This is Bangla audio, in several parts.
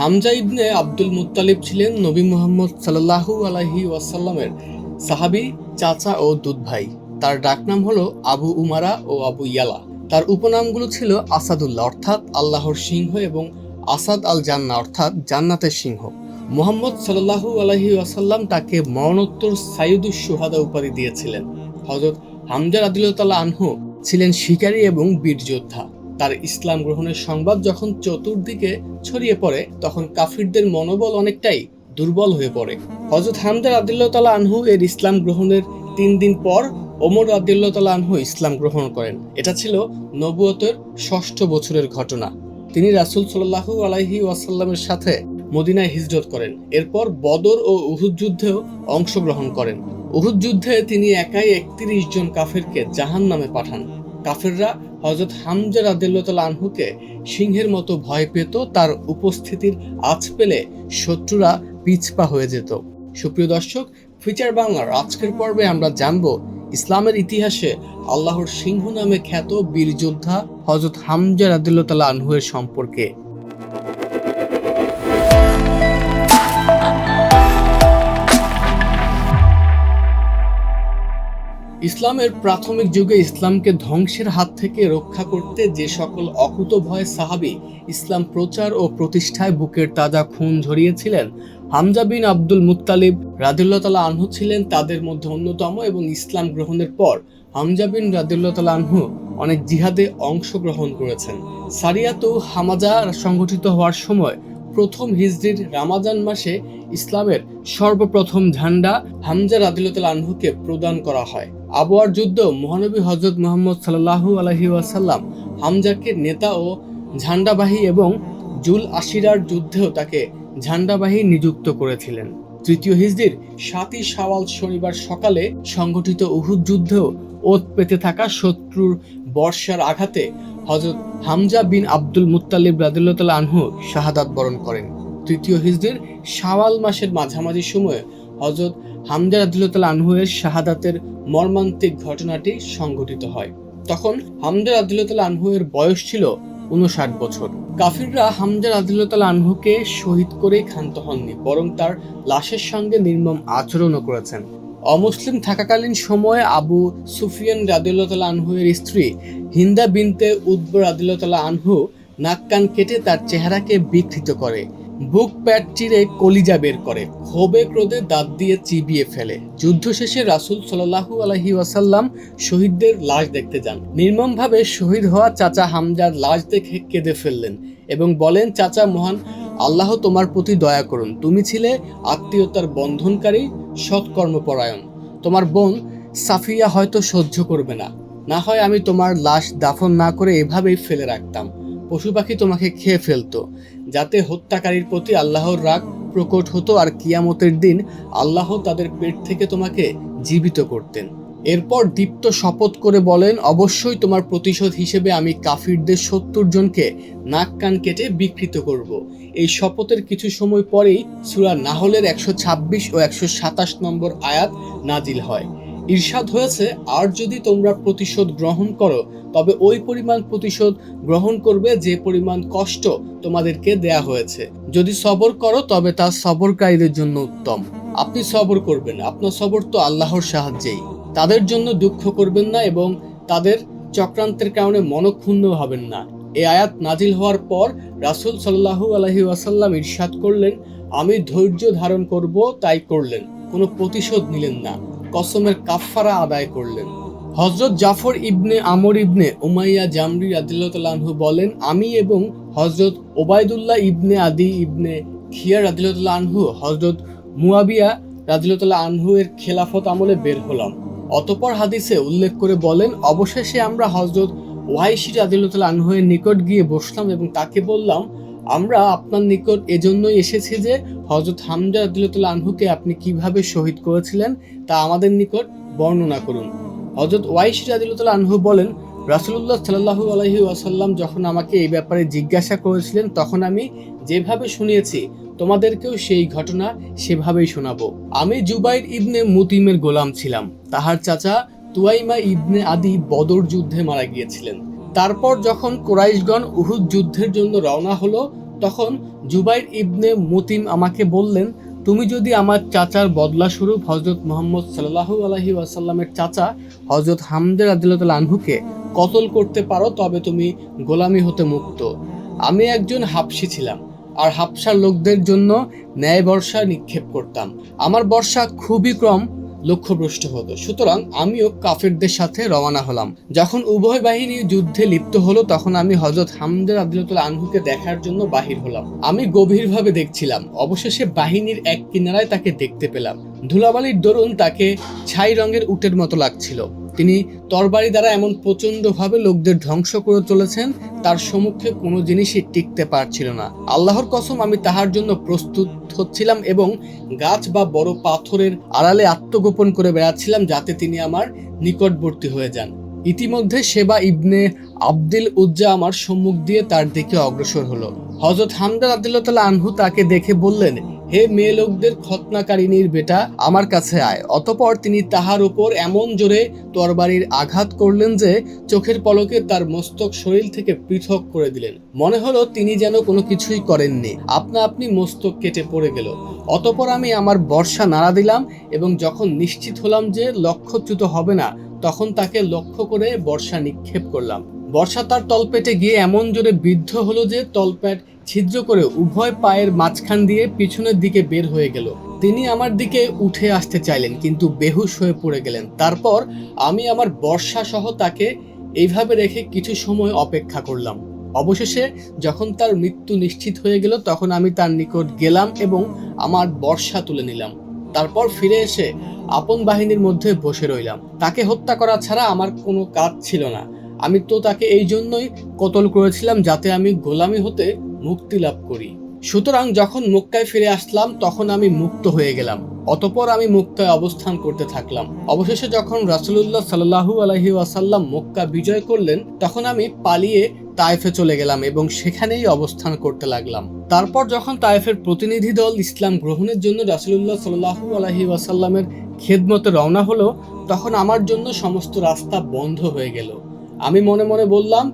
হামজা ইবনে আব্দুল মুত্তালিব ছিলেন নবী মোহাম্মদ সাল্লাল্লাহু আলাইহি ওয়াসাল্লামের সাহাবী, চাচা ও দুধ ভাই। তার ডাকনাম হলো আবু উমারা ও আবু ইয়ালা। তার উপনামগুলো ছিল আসাদুল্লাহ, অর্থাৎ আল্লাহর সিংহ এবং আসাদ আল জান্না অর্থাৎ জান্নাতের সিংহ। মোহাম্মদ সাল্লাল্লাহু আলাইহি ওয়াসাল্লাম তাকে মরণোত্তর সাইদুস সুহাদা উপাধি দিয়েছিলেন। হজরত হামজা রাদিল্লাহ আনহু ছিলেন শিকারী এবং বীর যোদ্ধা। তার ইসলাম গ্রহণের সংবাদ যখন চতুর্দিকে ছড়িয়ে পড়ে, তখন কাফিরদের মনোবল অনেকটাই দুর্বল হয়ে পড়ে। হজরত হামদা রাদিল্লাহ তালা আনহু এর ইসলাম গ্রহণের তিন দিন পর ওমর রাদিল্লাহ তালা আনহু ইসলাম গ্রহণ করেন। এটা ছিল নবুয়তের ষষ্ঠ বছরের ঘটনা। তিনি রাসূল সাল্লাল্লাহু আলাইহি ওয়াসাল্লামের সাথে মদিনায় হিজরত করেন। এরপর বদর ও উহুদ যুদ্ধেও অংশগ্রহণ করেন। উহুদ যুদ্ধে তিনি একাই একত্রিশ জন কাফেরকে জাহান নামে পাঠান। কাফেররা হজরত হামজা রাদিল্লাহ আনহুকে সিংহের মতো ভয় পেত, তার উপস্থিতির আজ পেলে শত্রুরা পিছপা হয়ে যেত। সুপ্রিয় দর্শক, ফিচার বাংলার আজকের পর্বে আমরা জানব ইসলামের ইতিহাসে আল্লাহর সিংহ নামে খ্যাত বীর যোদ্ধা হজরত হামজা রাদিল্লাহ আনহুয়ের সম্পর্কে। ইসলামের প্রাথমিক যুগে ইসলামকে ধ্বংসের হাত থেকে রক্ষা করতে যে সকল অকুত ভয় সাহাবি ইসলাম প্রচার ও প্রতিষ্ঠায় বুকের তাজা খুন ঝরিয়েছিলেন। হামজা বিন আব্দুল মুত্তালিব রাদিল্লাহ তালা আনহু ছিলেন তাদের মধ্যে অন্যতম এবং ইসলাম গ্রহণের পর হামজা বিন রাদিল্লাহ তালা আনহু অনেক জিহাদে অংশগ্রহণ করেছেন। সারিয়াতু হামাজা সংগঠিত হওয়ার সময় প্রথম হিজরির রামাজান মাসে ইসলামের সর্বপ্রথম ঝান্ডা হামজা রাদিল্লাহ আনহুকে প্রদান করা হয়। আবওয়ার যুদ্ধ মহানবী হজরত মোহাম্মদ সাল্লাহু আলহি ওয়াসাল্লাম হামজাকে নেতা ও ঝান্ডাবাহী এবং জুল আশিরার যুদ্ধেও তাকে ঝান্ডাবাহী নিযুক্ত করেছিলেন। তৃতীয় হিজদির সাতই শাওয়াল শনিবার সকালে সংগঠিত উহুদ যুদ্ধেও ওত পেতে থাকা শত্রুর বর্ষার আঘাতে হজরত হামজা বিন আব্দুল মুত্তালিব রাদিল্লাহ আনহু শাহাদাত বরণ করেন। তৃতীয় হিজদির শাওয়াল মাসের মাঝামাঝি সময়ে হজরত হামজা রাদিল্লাহ আনহুয়ের শাহাদাতের মর্মান্তিক ঘটনাটি সংঘটিত হয়। তখন হামজা রাদিল্লাহ আনহুয়ের বয়স ছিল উনষাট বছর। কাফিররা হামজা রাদিল্লাহ আনহুকে শহীদ করেই ক্ষান্ত হননি, বরং তার লাশের সঙ্গে নির্মম আচরণও করেছেন। অমুসলিম থাকাকালীন সময়ে আবু সুফিয়ান রাদিল্লাহ আনহুয়ের স্ত্রী হিন্দা বিনতে উদ্ব রাদিল্লাহ আনহু নাক কান কেটে তার চেহারাকে বিকৃত করে। বুক প্যাট চিরে কলিজা বের করে। ক্ষোভে ক্রোধে দাঁত দিয়ে চিবিয়ে ফেলে। যুদ্ধ শেষে রাসুল সাল্লাহু আলহি ওয়াসাল্লাম শহীদদের লাশ দেখতে যান। নির্মমভাবে শহীদ হওয়া চাচা হামজার লাশ দেখে কেঁদে ফেললেন এবং বলেন, চাচা মহান, আল্লাহ তোমার প্রতি দয়া করুন। তুমি ছিলে আত্মীয়তার বন্ধনকারী সৎকর্মপরায়ণ। তোমার বোন সাফিয়া হয়তো সহ্য করবে না। না হয় আমি তোমার লাশ দাফন না করে এভাবেই ফেলে রাখতাম। পশু পাখি তোমাকে খেয়ে ফেলতো, যাতে হত্যাকারীর প্রতি আল্লাহর রাগ প্রকট হতো আর কিয়ামতের দিন আল্লাহ তাদের পেট থেকে তোমাকে জীবিত করতেন। এরপর দীপ্ত শপথ করে বলেন, অবশ্যই তোমার প্রতিশোধ হিসেবে আমি কাফিরদের সত্তর জনকে নাক কান কেটে বিকৃত করব। এই শপথের কিছু সময় পরেই সুরা নাহলের একশো ছাব্বিশ ও একশো সাতাশ নম্বর আয়াত নাজিল হয়। ঈর্ষাদ হয়েছে, আর যদি তোমরা প্রতিশোধ গ্রহণ করো, তবে ওই পরিমাণ প্রতিশোধ গ্রহণ করবে যে পরিমাণ কষ্ট তোমাদেরকে দেয়া হয়েছে। যদি সবর করো, তবে তা সবরকারীদের জন্য উত্তম। আপনি সবর করবেন, আপনার সবর তো আল্লাহর সাহায্যেই। তাদের জন্য দুঃখ করবেন না এবং তাদের চক্রান্তের কারণে মনক্ষুণ্ণ হবেন না। এ আয়াত নাজিল হওয়ার পর রাসুল সাল্লাহু আলহি ওয়াসাল্লাম ইরশাদ করলেন, আমি ধৈর্য ধারণ করব, তাই করলেন। কোনো প্রতিশোধ নিলেন না। কসমের কাফফারা আদায় করলেন। হজরত জাফর ইবনে আমর ইবনে উমাইয়া জামরি রাদিল্লাহু বলেন, আমি এবং হজরত ওবায়দুল্লাহ ইবনে আদি ইবনে খিয়া রাদিল্লাহ আনহু হজরত মুয়াবিয়া রাদিল্লাহ আনহু এর খেলাফত আমলে বের হলাম। অতপর হাদিসে উল্লেখ করে বলেন, অবশেষে আমরা হজরত ওয়াইশি রাদিল্লাহ আনহুয়ের নিকট গিয়ে বসলাম এবং তাকে বললাম আমরা আপনার নিকট এজন্যই এসেছি যে হজরত হামজা আব্দুল্লাহ আনহুকে আপনি কীভাবে শহীদ করেছিলেন তা আমাদের নিকট বর্ণনা করুন। হজরত ওয়াইশ রাদিল্লাহ আনহু বলেন রাসুল্লাহ সাল্লাহু আলহি ওয়াসাল্লাম যখন আমাকে এই ব্যাপারে জিজ্ঞাসা করেছিলেন, তখন আমি যেভাবে শুনিয়েছি, তোমাদেরকেও সেই ঘটনা সেভাবেই শোনাবো। আমি জুবাইর ইবনে মুতিমের গোলাম ছিলাম। তাহার চাচা তুয়াইমা ইবনে আদি বদর যুদ্ধে মারা গিয়েছিলেন। তারপর যখন কোরাইশগণ উহুদ যুদ্ধের জন্য রওনা হলো, তখন জুবাইর ইবনে মতিম আমাকে বললেন, তুমি যদি আমার চাচার বদলা স্বরূপ হজরত মোহাম্মদ সাল্লাহু আলহি ওয়াসাল্লামের চাচা হজরত হামদের আদিল্লাহ আনহুকে কতল করতে পারো, তবে তুমি গোলামি হতে মুক্ত। আমি একজন হাবসি ছিলাম, আর হাবসার লোকদের জন্য ন্যায় বর্ষা নিক্ষেপ করতাম। আমার বর্ষা খুবই কম লক্ষ্যভ্রষ্ট হতো। সুতরাং আমিও কাফেরদের সাথে রওনা হলাম। যখন উভয় বাহিনী যুদ্ধে লিপ্ত হলো, তখন আমি হজরত হামদের আব্দুল আনহুকে দেখার জন্য বাহির হলাম। আমি গভীরভাবে দেখছিলাম। অবশেষে বাহিনীর এক কিনারায় তাকে দেখতে পেলাম। ধুলাবালির দরুন তাকে ছাই রঙের উটের মতো লাগছিল। তিনি তরবারি দ্বারা এমন প্রচণ্ডভাবে লোকদের ধ্বংস করে চলেছেন, তার সম্মুখে কোনো জিনিসই টিকতে পারছিল না। আল্লাহর কসম, আমি তাহার জন্য প্রস্তুত হচ্ছিলাম এবং গাছ বা বড় পাথরের আড়ালে আত্মগোপন করে বেড়াচ্ছিলাম যাতে তিনি আমার নিকটবর্তী হয়ে যান। ইতিমধ্যে সেবা ইবনে আব্দুল উজ্জা আমার সম্মুখ দিয়ে তার দিকে অগ্রসর হলো। হজরত হামদার আব্দুল্লাহ আনহু তাকে দেখে বললেন, হে মেয়ে লোকদের খতনাকারিনীর বেটা, আমার কাছে আয়। অতপর তিনি তাহার উপর এমন জোরে তরবারির আঘাত করলেন যে চোখের পলকে তার মস্তক শরীর থেকে পৃথক করে দিলেন। মনে হলো তিনি যেন কোনো কিছুই করেননি। আপনা আপনি মস্তক কেটে পড়ে গেল। অতপর আমি আমার বর্ষা নাড়া দিলাম এবং যখন নিশ্চিত হলাম যে লক্ষ্যচ্যুত হবে না তখন তাকে লক্ষ্য করে বর্ষা নিক্ষেপ করলাম। বর্ষা তার তলপেটে গিয়ে এমন জোরে বিদ্ধ হলো যে তলপেট ছিদ্র করে উভয় পায়ের মাঝখান দিয়ে পিছনের দিকে বের হয়ে গেল। তিনি আমার দিকে উঠে আসতে চাইলেন, কিন্তু বেহুশ হয়ে পড়ে গেলেন। তারপর আমি আমার বর্ষা সহ তাকে এইভাবে রেখে কিছু সময় অপেক্ষা করলাম। অবশেষে যখন তার মৃত্যু নিশ্চিত হয়ে গেল, তখন আমি তার নিকট গেলাম এবং আমার বর্ষা তুলে নিলাম। তারপর ফিরে এসে আপন বাহিনীর মধ্যে বসে রইলাম। তাকে হত্যা করা ছাড়া আমার কোনো কাজ ছিল না। আমি তো তাকে এই জন্যই কতল করেছিলাম যাতে আমি গোলামি হতে মুক্তি লাভ করি। সুতরাং যখন মক্কায় ফিরে আসলাম, তখন আমি মুক্ত হয়ে গেলাম। অতপর আমি মুক্তায় অবস্থান করতে থাকলাম। অবশেষে যখন রাসুলুল্লাহ সাল্লাহু আলহি ওয়াসাল্লাম মক্কা বিজয় করলেন, তখন আমি পালিয়ে তায়েফে চলে গেলাম এবং সেখানেই অবস্থান করতে লাগলাম। তারপর যখন তায়েফের প্রতিনিধি দল ইসলাম গ্রহণের জন্য রাসুলুল্লাহ সাল্লাহু আলহি ওয়াসাল্লামের খেদমতে রওনা হলো, তখন আমার জন্য সমস্ত রাস্তা বন্ধ হয়ে গেল। আমি মনে মনে বললাম,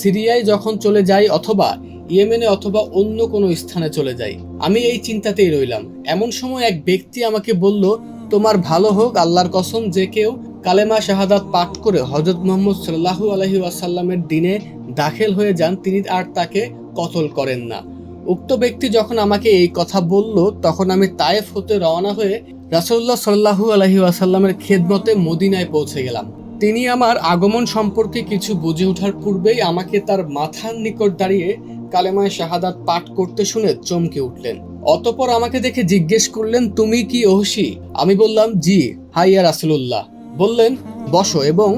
সিরিয়ায় যখন চলে যাই অথবা ইয়েমেনে অথবা অন্য কোনো স্থানে চলে যাই, আমি এই চিন্তাতেই রইলাম। এমন সময় এক ব্যক্তি আমাকে বলল, তোমার ভালো হোক, আল্লাহর কসম, যে কেউ কালেমা শাহাদাত পাঠ করে হজরত মোহাম্মদ সাল্লাহু আলহি ওয়াসাল্লামের দিনে দাখিল হয়ে যান, তিনি আর তাকে কতল করেন না। উক্ত ব্যক্তি যখন আমাকে এই কথা বলল, তখন আমি তায়েফ হতে রওনা হয়ে রাসুল্লাহ সাল্লাহু আলহি ওয়াসাল্লামের খেদমতে মদিনায় পৌঁছে গেলাম। তিনি আমার আগমন সম্পর্কে কিছু বুঝে ওঠার পূর্বেই আমাকে তার মাথার নিকট দাঁড়িয়ে কালেমায় শাহাদাত পাঠ করতে শুনে চমকে উঠলেন। অতপর আমাকে দেখে জিজ্ঞেস করলেন, তুমি কি ওহসি আমি বললাম, জি, হাইয়া রাসুলুল্লাহ। বললেন, বসো এবং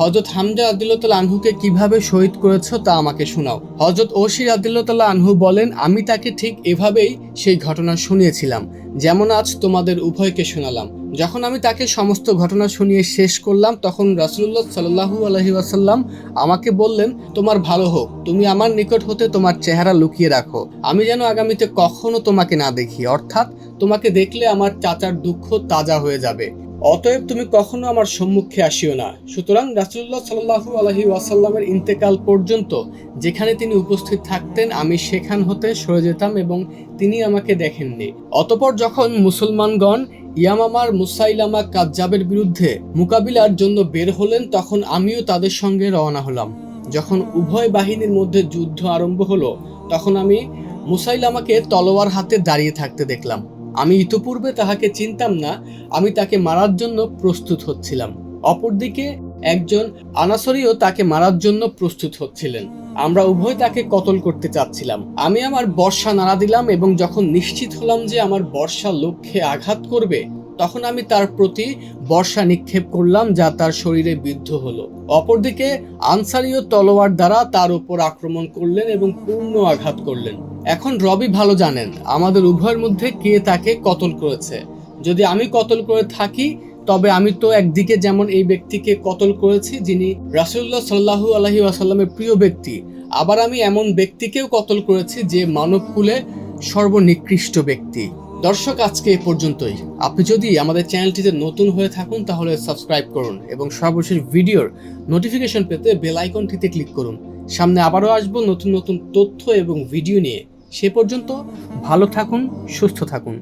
হজরত হামজা আদিল্লাহ আনহুকে কীভাবে শহীদ করেছ তা আমাকে শোনাও। হজরত ওশির আদিল্লাহ আনহু বলেন, আমি তাকে ঠিক এভাবেই সেই ঘটনা শুনিয়েছিলাম, যেমন আজ তোমাদের উভয়কে শোনালাম। যখন আমি তাকে সমস্ত ঘটনা শুনিয়ে শেষ করলাম, তখন রাসুল্লাহ সাল্লাহু আলহি আসাল্লাম আমাকে বললেন, তোমার ভালো হোক, তুমি আমার নিকট হতে তোমার চেহারা লুকিয়ে রাখো। আমি যেন আগামীতে কখনো তোমাকে না দেখি, অর্থাৎ তোমাকে দেখলে আমার চাচার দুঃখ তাজা হয়ে যাবে। অতএব তুমি কখনো আমার সম্মুখে আসিও না। সুতরাং রাসুল্লাহ সাল্লাহু আলহি ওয়াসাল্লামের ইন্তেকাল পর্যন্ত যেখানে তিনি উপস্থিত থাকতেন, আমি সেখান হতে সরে যেতাম এবং তিনি আমাকে দেখেননি। অতপর যখন মুসলমানগণ ইয়ামামার মুসাইলামা কাজ্জাবের বিরুদ্ধে মোকাবিলার জন্য বের হলেন, তখন আমিও তাদের সঙ্গে রওনা হলাম। যখন উভয় বাহিনীর মধ্যে যুদ্ধ আরম্ভ হলো, তখন আমি মুসাইলামাকে তলোয়ার হাতে দাঁড়িয়ে থাকতে দেখলাম। আমি ইতোপূর্বে তাহাকে চিনতাম না, আমি তাকে মারার জন্য প্রস্তুত হচ্ছিলাম। অপরদিকে একজন আনাসরিও তাকে মারার জন্য প্রস্তুত হচ্ছিলেন। আমরা উভয় তাকে কতল করতে চাচ্ছিলাম। আমি আমার বর্ষা নাড়া দিলাম এবং যখন নিশ্চিত হলাম যে আমার বর্ষা লক্ষ্যে আঘাত করবে, তখন আমি তার প্রতি বর্ষা নিক্ষেপ করলাম যা তার শরীরে বিদ্ধ হলো। অপরদিকে আনসারীয় তলোয়ার দ্বারা তার উপর আক্রমণ করলেন এবং পূর্ণ আঘাত করলেন। এখন রবি ভালো জানেন, আমাদের উভয়ের মধ্যে কে তাকে কতল করেছে। যদি আমি কতল করে থাকি, তবে আমি তো একদিকে যেমন এই ব্যক্তিকে কতল করেছি, যিনি রাসুল্লাহ সাল্লাহু আলহি আসাল্লামের প্রিয় ব্যক্তি, আবার আমি এমন ব্যক্তিকেও কতল করেছি যে মানবকুলে সর্বনিকৃষ্ট ব্যক্তি। দর্শক, আজকে এ পর্যন্তই। আপনি যদি আমাদের চ্যানেলটিতে নতুন হয়ে থাকুন, তাহলে সাবস্ক্রাইব করুন এবং সর্বশেষ ভিডিওর নোটিফিকেশন পেতে বেল আইকনটিতে ক্লিক করুন। সামনে আবারও আসব নতুন নতুন তথ্য এবং ভিডিও নিয়ে। সে পর্যন্ত ভালো থাকুন সুস্থ থাকুন।